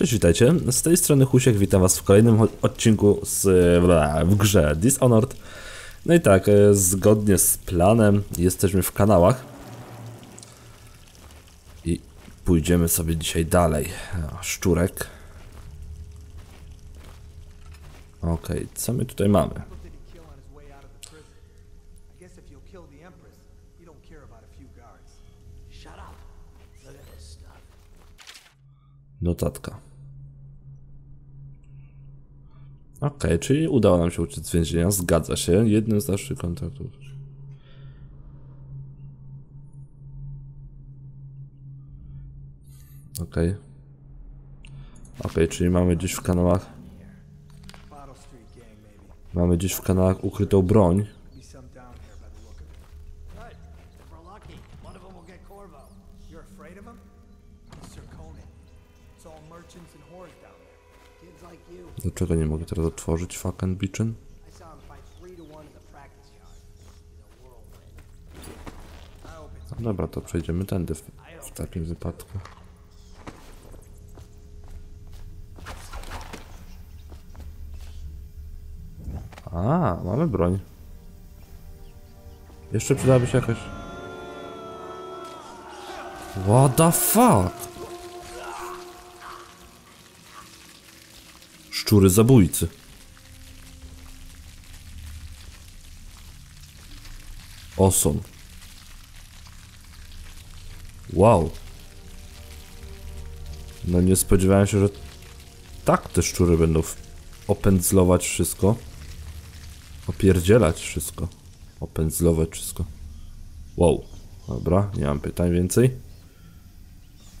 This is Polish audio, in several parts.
Cześć, witajcie. Z tej strony Husiek, witam was w kolejnym odcinku z, w grze Dishonored. No i tak, e, zgodnie z planem jesteśmy w kanałach. I pójdziemy sobie dzisiaj dalej. Szczurek. Okej, co my tutaj mamy? Notatka. Okej, czyli udało nam się uciec z więzienia, zgadza się. Jednym z naszych kontaktów. Okej. Okej, czyli mamy gdzieś w kanałach. Mamy gdzieś w kanałach ukrytą broń. Dlaczego nie mogę teraz otworzyć fucking bitchin? No dobra, to przejdziemy tędy w, w takim wypadku. A, mamy broń. Jeszcze przydałaby się jakaś... What the fuck? Szczury zabójcy. Awesome. Wow. No nie spodziewałem się, że tak te szczury będą opędzlować wszystko. Opierdzielać wszystko. Opędzlować wszystko. Wow. Dobra, nie mam pytań więcej.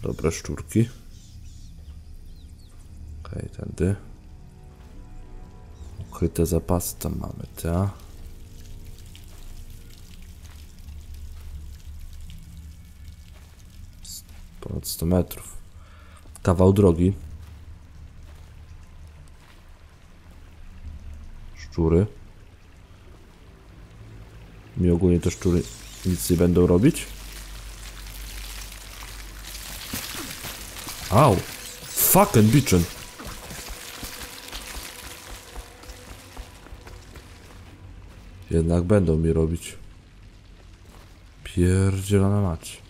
Dobre szczurki. Okej, tędy. Ukryte zapasy tam mamy, ta. Ponad 100 metrów. Kawał drogi. Szczury. Mi ogólnie te szczury nic nie będą robić. Au! Fucking bitchin! Jednak będą mi robić. Pierdzielona mać.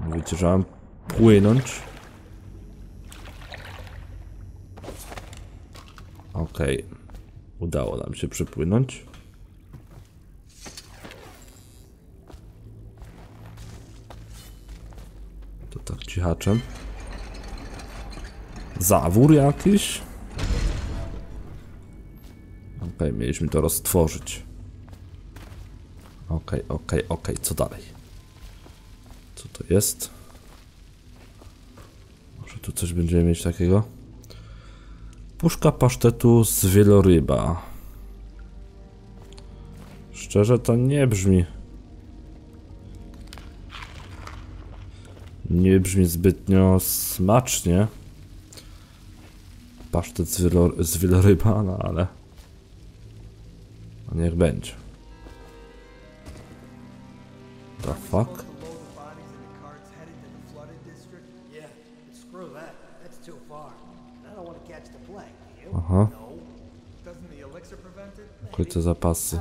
Mówicie, że mam płynąć. Okej. Udało nam się przypłynąć. Cichaczem. Zawór jakiś? Okej, mieliśmy to roztworzyć. Okej, okej, okej, co dalej? Co to jest? Może tu coś będziemy mieć takiego? Puszka pasztetu z wieloryba. Szczerze to nie brzmi. Nie brzmi zbytnio smacznie. Pasztet z, wielo, z wieloryba, no ale. No niech będzie. The fuck? Aha. Ukryte zapasy.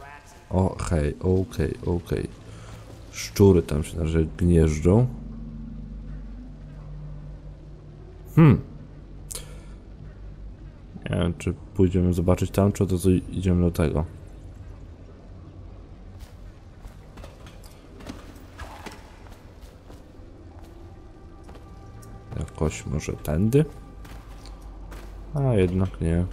Rats in. Okej, okej, okej. Szczury tam się na gnieżdżą. Hmm. Nie wiem, czy pójdziemy zobaczyć tam, czy razu idziemy do tego. Jakoś może tędy? A jednak nie.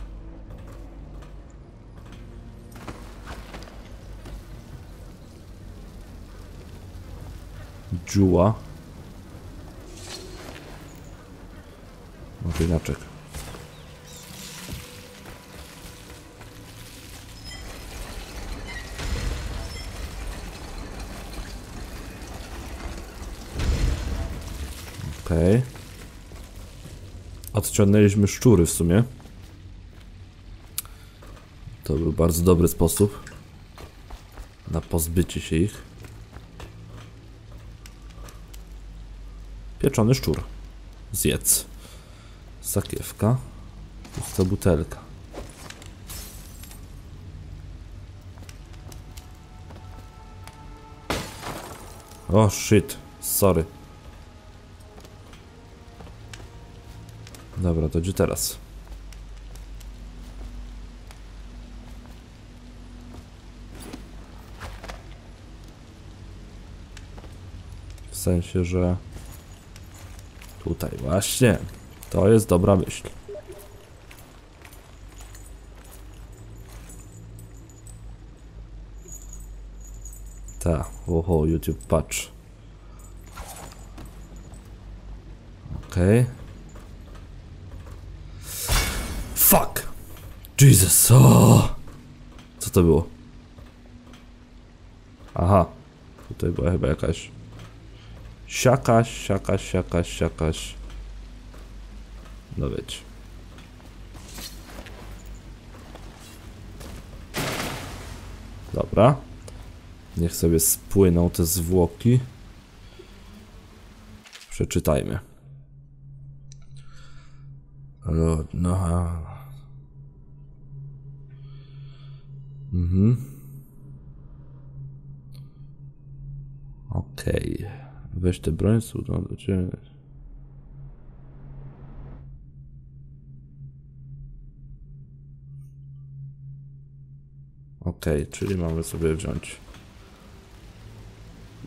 Dziuła. Może inaczej. Okej. Odciągnęliśmy szczury w sumie. To był bardzo dobry sposób na pozbycie się ich. Pieczony szczur. Zjedz. Sakiewka. Pusta butelka. O shit, sorry. Dobra, to gdzie teraz? W sensie, że tutaj właśnie. To jest dobra myśl. Ta, oho, YouTube patrz. Okej. Fuck! Jesus, o! Co to było? Aha, tutaj była chyba jakaś siakaś, siakaś, siakaś, siakaś. No wiecie. Dobra. Niech sobie spłyną te zwłoki. Przeczytajmy. Lord, no. Mhm. Okej. Weź tę broń, cudo do ciebie. Okej, czyli mamy sobie wziąć.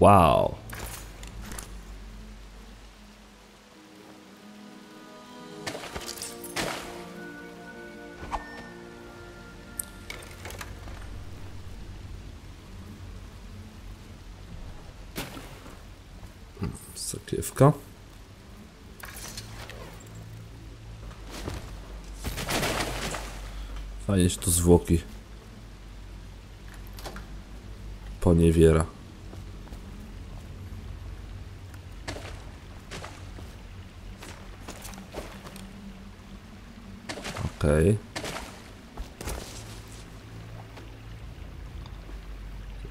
Wow. Sakiewka. Fajnie się to zwłoki poniewiera. Okej.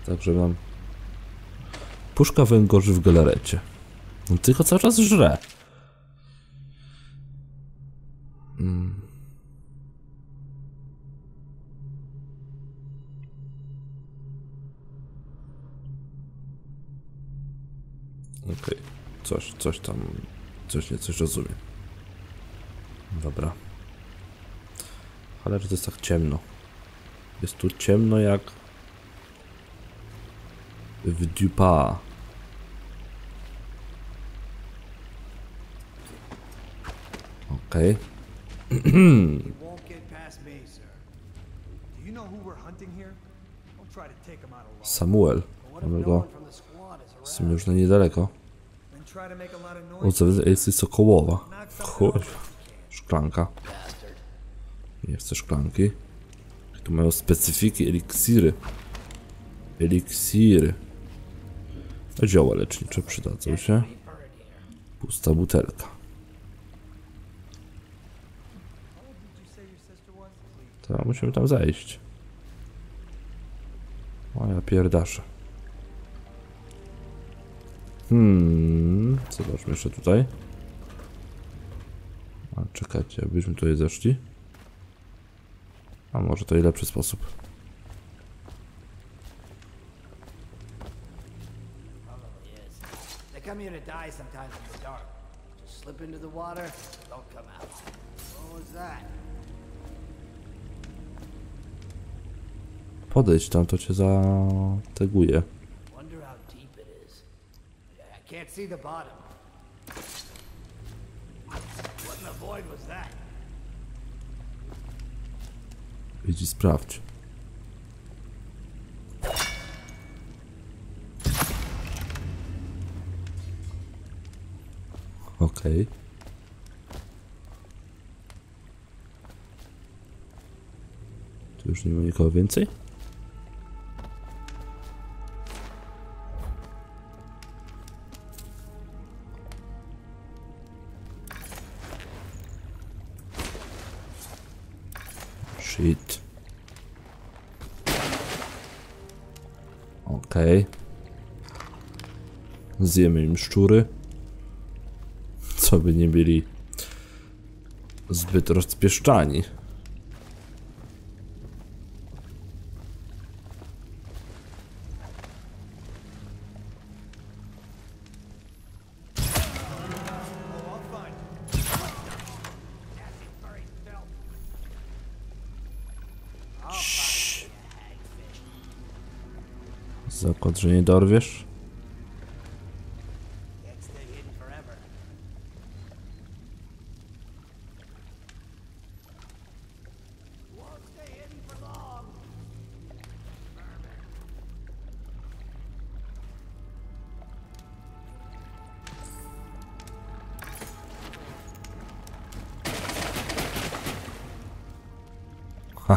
Także mam puszka węgorzy w galarecie. No, tylko cały czas żre. Okej, coś, coś tam, coś nie, coś rozumiem. Dobra. Ale że to jest tak ciemno. Jest tu ciemno jak w Dupa. Okej. You won't get past me, sir. Do you know who we're hunting here? Don't try to take him out alone. Samuel. Mamy go w sumie już na niedaleko. O, co jest sokołowa. Chuj. Szklanka. Nie chcę szklanki. Tu mają specyfiki, eliksiry. Eliksiry. Zioła lecznicze przydadzą się. Pusta butelka. How old did you say your sister was? Please. To musimy tam zejść. O ja pierdaszę. Hmm, zobaczmy jeszcze tutaj. A czekajcie, jakbyśmy tutaj zeszli. A może to i lepszy sposób. Sometimes in the dark. Just slip into the water, don't come out. What was that? Podejdź tam, to cię zateguje. Can't see the bottom. What in the void was that? Idź i sprawdź. Okej. Tu już nie ma nikogo więcej? Zjemy im szczury. Co by nie byli zbyt rozpieszczani. Zakład, że nie dorwiesz?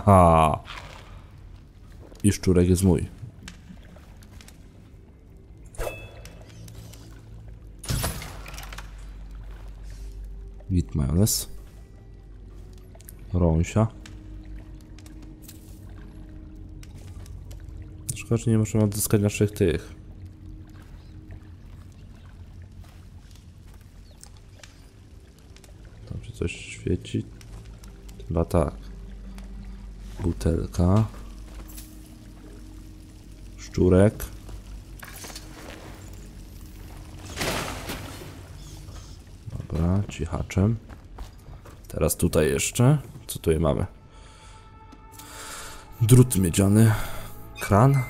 Haha. I szczurek jest mój. Git majonez. Rąsia. Szkoda, że nie możemy odzyskać naszych tych. Tam się coś świeci? Chyba tak. Butelka. Szczurek. Dobra, cichaczem. Teraz tutaj jeszcze. Co tutaj mamy? Drut miedziany. Kran.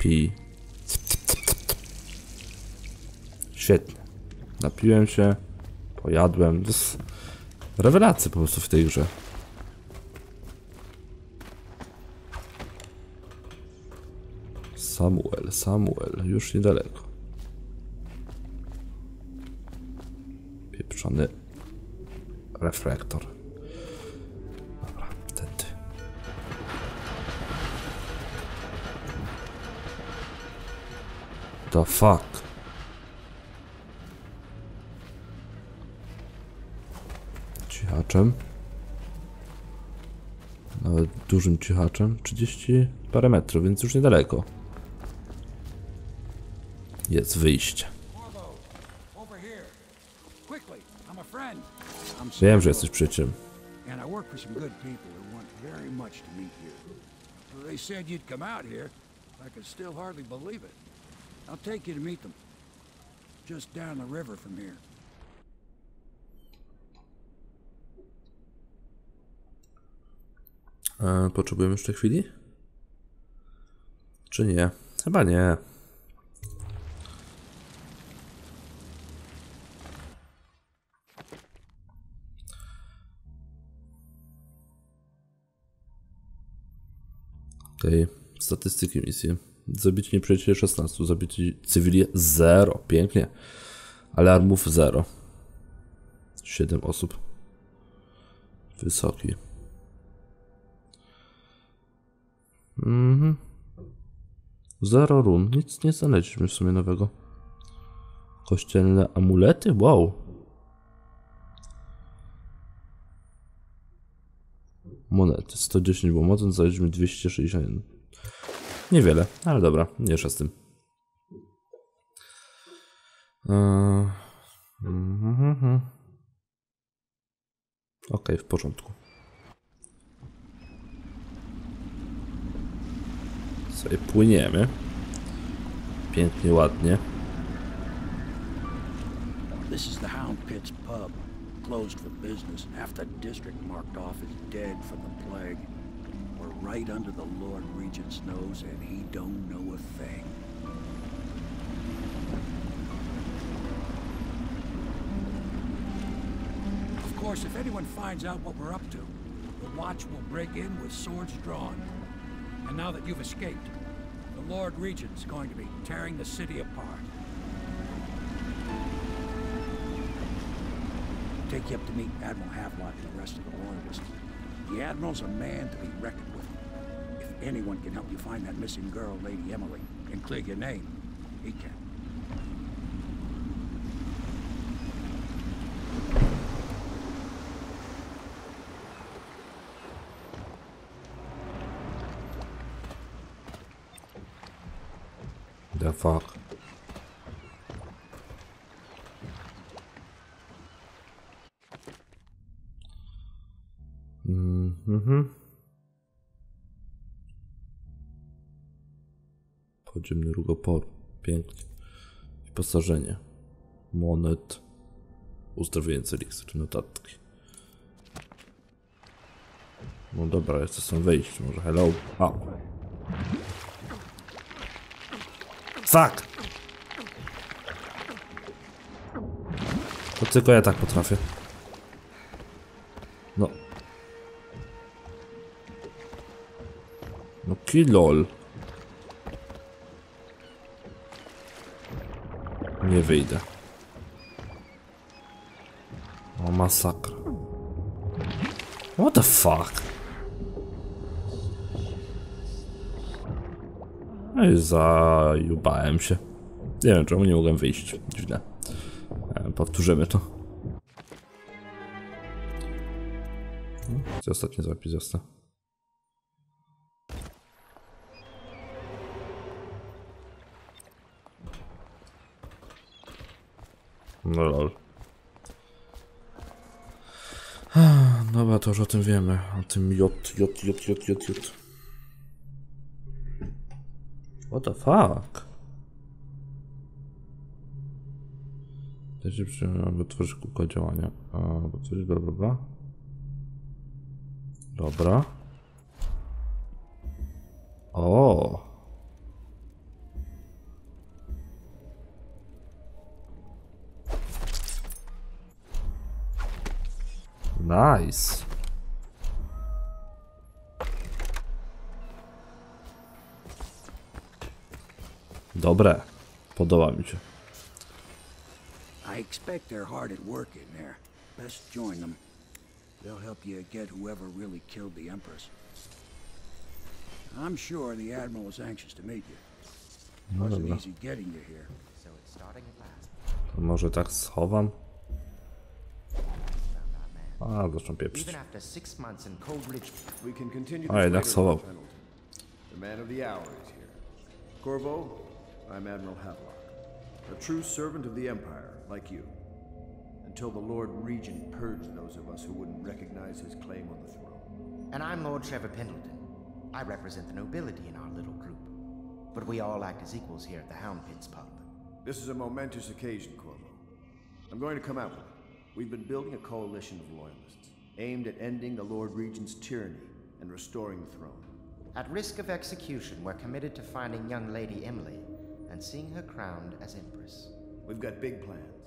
Pi. Świetnie. Napiłem się. Pojadłem. Rewelacje po prostu w tej grze. Samuel, Samuel, już niedaleko. Pieprzony reflektor. Dobra, tędy. The fuck? Cichaczem. Nawet dużym cichaczem. 30 parę metrów, więc już niedaleko. Jest wyjście. Wiem, że jesteś przy you. They said you'd come out here. I can still hardly believe it. I'll take you to meet them. Just down the river from here. E, potrzebujemy jeszcze chwili? Czy nie? Chyba nie. Okej, statystyki misji. Zabici nieprzyjaciele 16, zabici cywili 0. Pięknie. Alarmów 0. 7 osób. Wysoki. Mhm. Zero run. Nic nie znaleźliśmy w sumie nowego. Kościelne amulety? Wow. Monety. 110 było mocno, znaleźliśmy 261. Niewiele, ale dobra, mniejsza z tym. Eee. Okej, w porządku. Sobie płyniemy. Pięknie, ładnie. This is the Hound Pits pub. Closed for business. Half the district marked off as dead from the plague. We're right under the Lord Regent's nose, and he don't know a thing. Of course, if anyone finds out what we're up to, the Watch will break in with swords drawn. And now that you've escaped, the Lord Regent's going to be tearing the city apart. take you up to meet Admiral Havelock and the rest of the Loyalists. The Admiral's a man to be reckoned with. If anyone can help you find that missing girl, Lady Emily, and clear your name, he can. The. Mhm. Podziemny rugoporu. Pięknie. Wyposażenie. Monet. Uzdrawiający eliksir. Notatki. No dobra, to są wyjść. Może hello. A. Fuck! To tylko ja tak potrafię. No. No kilol. Nie wyjdę. O masakra. What the fuck? No i zajubałem się. Nie wiem czemu nie mogłem wyjść. Źle. E, Powtórzymy to. Gdzie ostatni zapis został? No lol. Dobra, to już o tym wiemy. O tym J, J, J, J, J. What the fuck? Dajcie przyjemność, aby tworzyć kółko działania. A, bo coś bla bla bla. Dobra. O. Nice. Dobre. Podoba mi się. I expect they're hard at work in there. Best join them. They'll help you get whoever really killed the Empress. I'm sure the Admiral is anxious to meet you. It wasn't easy getting you here. So it's starting at last. To może tak schowam? A, zaczął pieprzyć. A, jednak schował. The man of the hour is here. Corvo, I'm Admiral Havelock. A true servant of the Empire, like you. Until the Lord Regent purged those of us who wouldn't recognize his claim on the throne. and I'm Lord Trevor Pendleton. I represent the nobility in our little group. But we all act as equals here at the Hound Pits pub. This is a momentous occasion, Corvo. I'm going to come out with it. We've been building a coalition of loyalists, aimed at ending the Lord Regent's tyranny and restoring the throne. At risk of execution, we're committed to finding young Lady Emily and seeing her crowned as Empress. We've got big plans,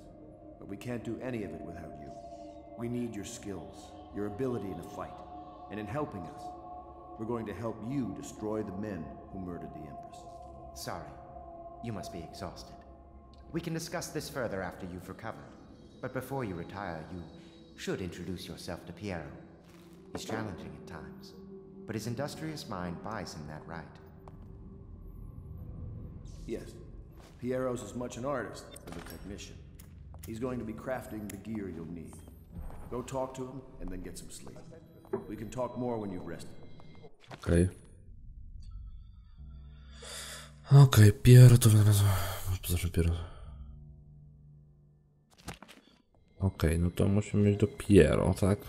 but we can't do any of it without you. We need your skills, your ability in a fight, and in helping us, we're going to help you destroy the men who murdered the Empress. Sorry, you must be exhausted. We can discuss this further after you've recovered. But before you retire, you should introduce yourself to Piero. He's challenging at times, but his industrious mind buys him that right. Yes, Piero's as much an artist as a technician. He's going to be crafting the gear you'll need. Go talk to him and then get some sleep. We can talk more when you've rested. Okej. okay, Piero to nazwa. Zacznę Piero. Okej, no to musimy iść do Piero, tak?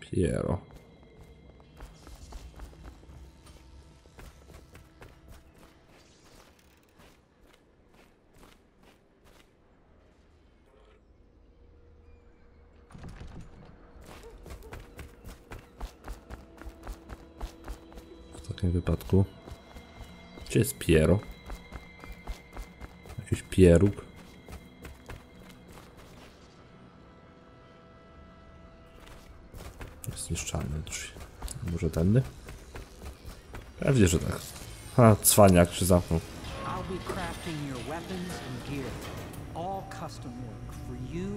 Piero. Takim wypadku. Gdzie jest Piero? Jakiś pieróg. Zniszczalne drzwi. Może tędy? Pewnie, że tak. Ha, cwaniak się zamknął. Be crafting your weapons and gear, all custom work. For you,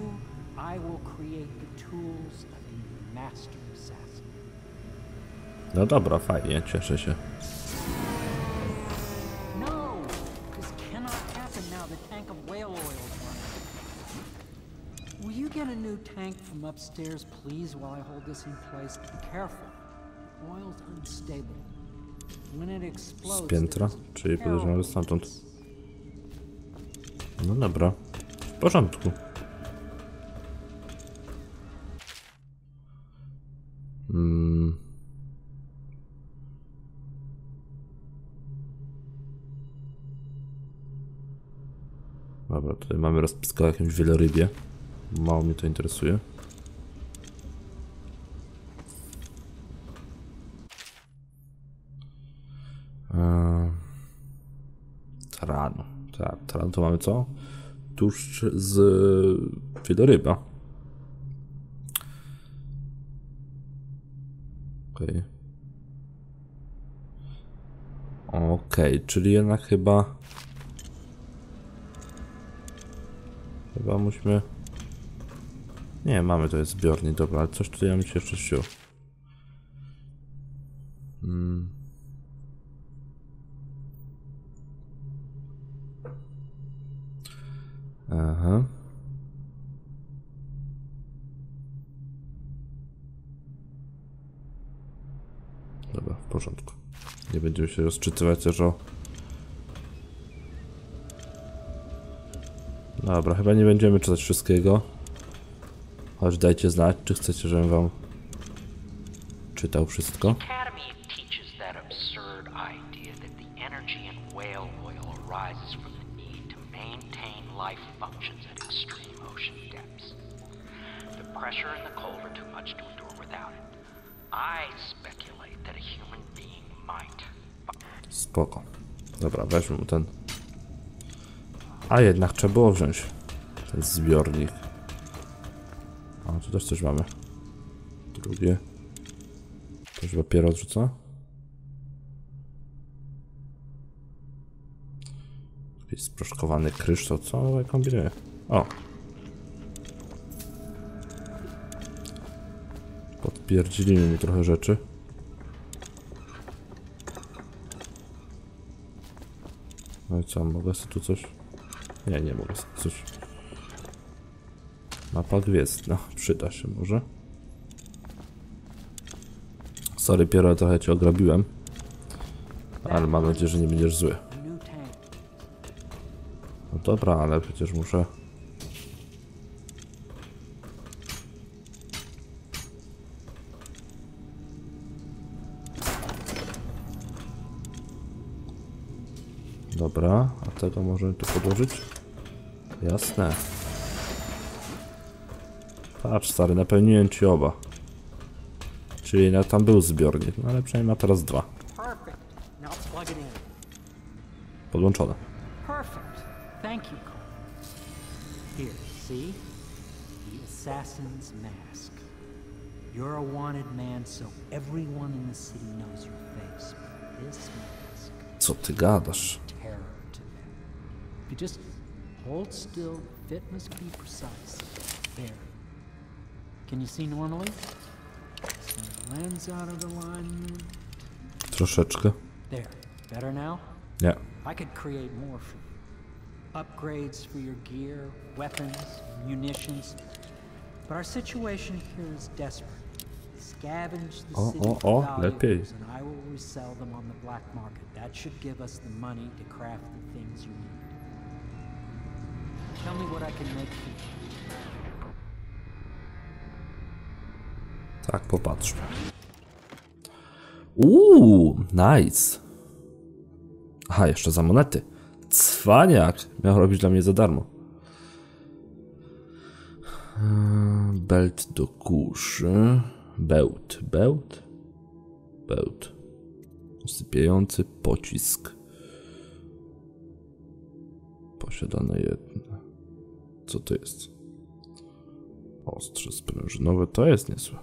I will create the tools of a master assassin. No dobra, fajnie, cieszę się. No, this cannot happen now. The tank of whale oil is running. Will you get a new tank from upstairs, please, while I hold this in place? Be careful. Oil's unstable. When it explodes, Z piętra? Czyli podejrzewam, że stamtąd. No dobra. W porządku. Dobra, tutaj mamy rozpiskę o jakimś wielorybie. Mało mnie to interesuje. Eee. Tak, taran to mamy co? Tłuszcz z wieloryba. Okej. Okej, czyli jednak chyba... Chyba musimy... Nie, mamy to jest zbiornik, dobra, ale coś tutaj nam się jeszcze sił. Mm. Aha. Dobra, w porządku. Nie będziemy się rozczytywać też o... Dobra, chyba nie będziemy czytać wszystkiego. Choć dajcie znać, czy chcecie, żebym wam czytał wszystko. In the cold are too much to endure without it. I speculate that a human being might. Spoko. Dobra, weźmy ten. A jednak trzeba było wziąć ten zbiornik. A tu też coś mamy. Drugie. To już dopiero odrzuca. Jakiś sproszkowany kryształ, co ja kombinuję? O! Podpierdzilimy mi trochę rzeczy. No i co, mogę sobie tu coś... Nie, nie mogę coś... Mapa gwiezdna, przyda się może. Sorry, Piero, trochę cię ograbiłem. Ale mam nadzieję, że nie będziesz zły. No dobra, ale przecież muszę... Dobra, tego możemy tu podłożyć? Jasne. Patrz stary, napełniłem ci oba. Czyli no, tam był zbiornik, no ale przynajmniej ma teraz dwa. Podłączone. Perfect. Thank you, Cole. Here, see? The assassin's mask. You're a wanted man, so everyone in the city knows your face. This mask, Co ty gadasz? terror you just hold still, fit must be precise. There. Can you see normally? The lens out of alignment. Troszeczkę. There. Better now? Yeah. I could create more for you. Upgrades for your gear, weapons, munitions. But our situation here is desperate. Scavenge the O, city o, for o, lepiej. valuables and I will resell them on the black market. That should give us the money to craft the things you need. Tell me what I can make. Tak, popatrzmy. Uuu, nice. Aha, jeszcze za monety. Cwaniak miał robić dla mnie za darmo. Eee, Belt do kuszy. Bełt, bełt. Bełt. Usypiający pocisk. Posiadane jedno. Co to jest? Ostrze sprężynowe, to jest niezłe.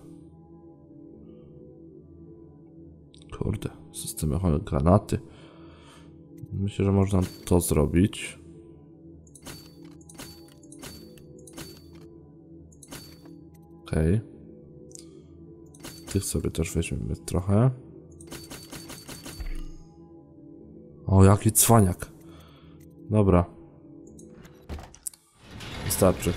Kurde, system ochrony granaty. Myślę, że można to zrobić. Okej. Okay. Tych sobie też weźmiemy trochę. O, jaki cwaniak. Dobra wystarczy.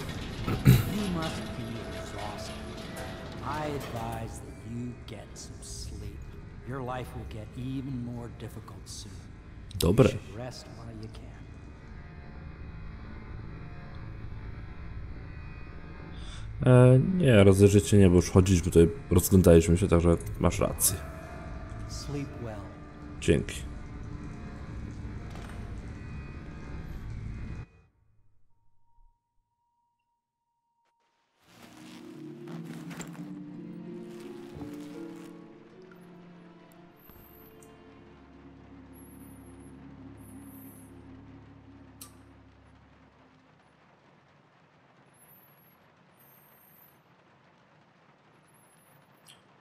Dobre. E, nie, rozejrzycie nie, bo już chodzić, bo tutaj rozglądaliśmy się, także masz rację. Dzięki.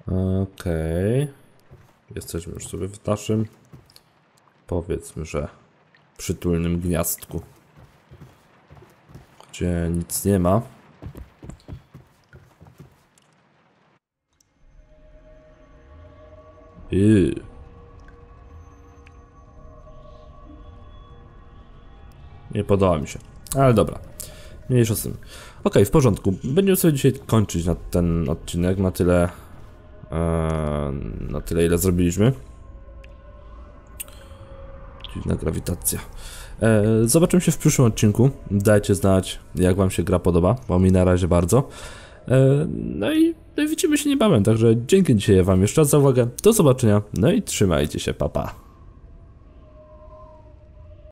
Okej. Jesteśmy już sobie w naszym, powiedzmy, że przytulnym gniazdku, gdzie nic nie ma. Yy. Nie podoba mi się. Ale dobra. Mniejsza z tym. Okej, w porządku. Będziemy sobie dzisiaj kończyć na ten odcinek na tyle. Eee, na tyle, ile zrobiliśmy. Dziwna grawitacja. Eee, zobaczymy się w przyszłym odcinku. Dajcie znać, jak Wam się gra podoba, bo mi na razie bardzo. Eee, no i no widzimy się niebawem. Także dzięki dzisiaj Wam jeszcze raz za uwagę. Do zobaczenia. No i trzymajcie się, papa. Pa.